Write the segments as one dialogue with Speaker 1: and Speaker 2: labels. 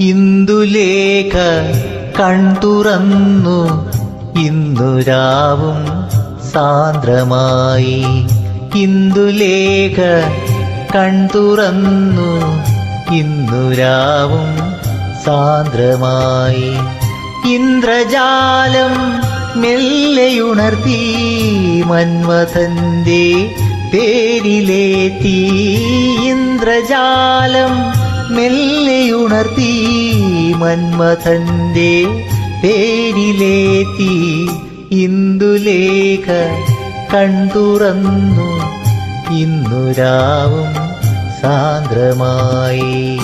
Speaker 1: ഇന്ദുലേഖ കൺതുറന്നു ഇന്ദുരാവും സാന്ദ്രമായി. ഇന്ദുലേഖ കൺതുറന്നു ഇന്ദുരാവും സാന്ദ്രമായി. ഇന്ദ്രജാലം മെല്ലെയുണർത്തി. മന്മഥന്റെ പേരിലേത്തി ഇന്ദ്രജാലം മെല്ലെയുണർത്തി മന്മഥന്റെ പേരിലേത്തി ഇന്ദുലേഖ കൺതുറന്നു. ഇന്നു രാവും സാന്ദ്രമായി.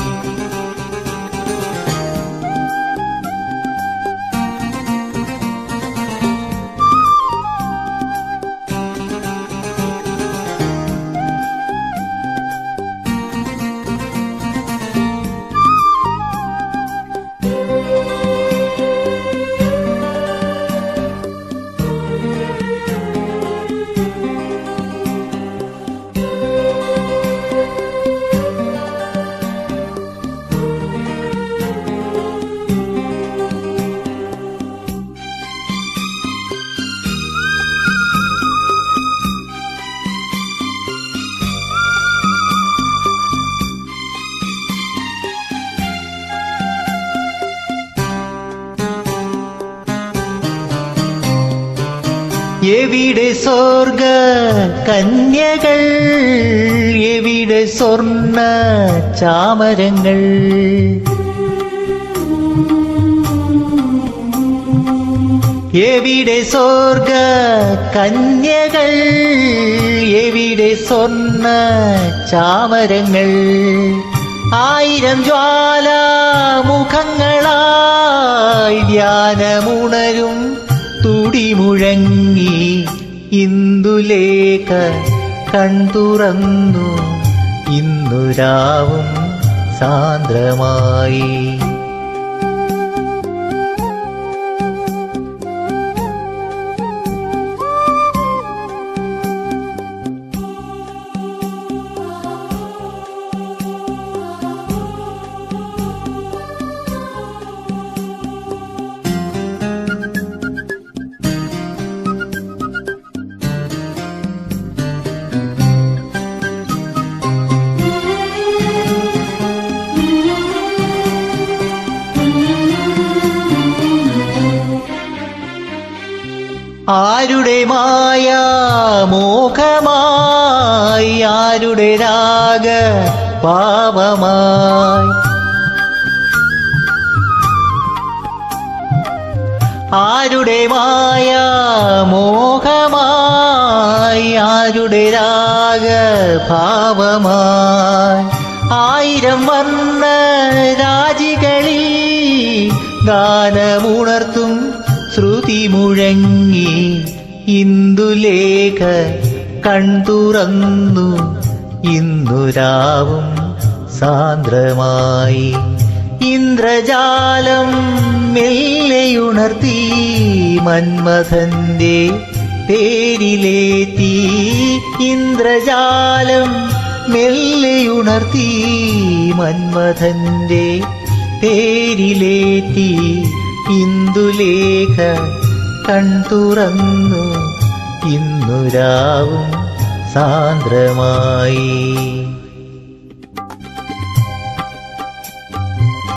Speaker 1: എവിടെ സ്വർഗ കന്യകൾ എവിടെ സ്വർണ ചാമരങ്ങൾ. എവിടെ സ്വർഗ കന്യകൾ എവിടെ സ്വർണ ചാമരങ്ങൾ. ആയിരം ജ്വാല മുഖങ്ങളായി ധ്യാനമുണരും തുടിമുഴങ്ങി ഇന്ദുലേഖ കൺതുറന്നു ഇന്നു രാവും സാന്ദ്രമായി. ആരുടെ മായ മോഹമായി ആരുടെ രാഗ പാപമായി? ആരുടെ മായ മോഹമായി ആരുടെ രാഗ ഭാവമായി ആയിരം വന്ന രാജികളിൽ ഗാനമുണർത്തും ശ്രുതി മുഴങ്ങി ഇന്ദുലേഖ കൺതുറന്നു ഇന്ദുരാവും സാന്ദ്രമായി. ഇന്ദ്രജാലം മെല്ലെയുണർത്തി മന്മഥന്റെ പേരിലേത്തി ഇന്ദ്രജാലം മെല്ലെയുണർത്തി മന്മഥന്റെ പേരിലേത്തി ഇന്ദുലേഖ കൺതുറന്നു ഇന്നുരാവും സാന്ദ്രമായി.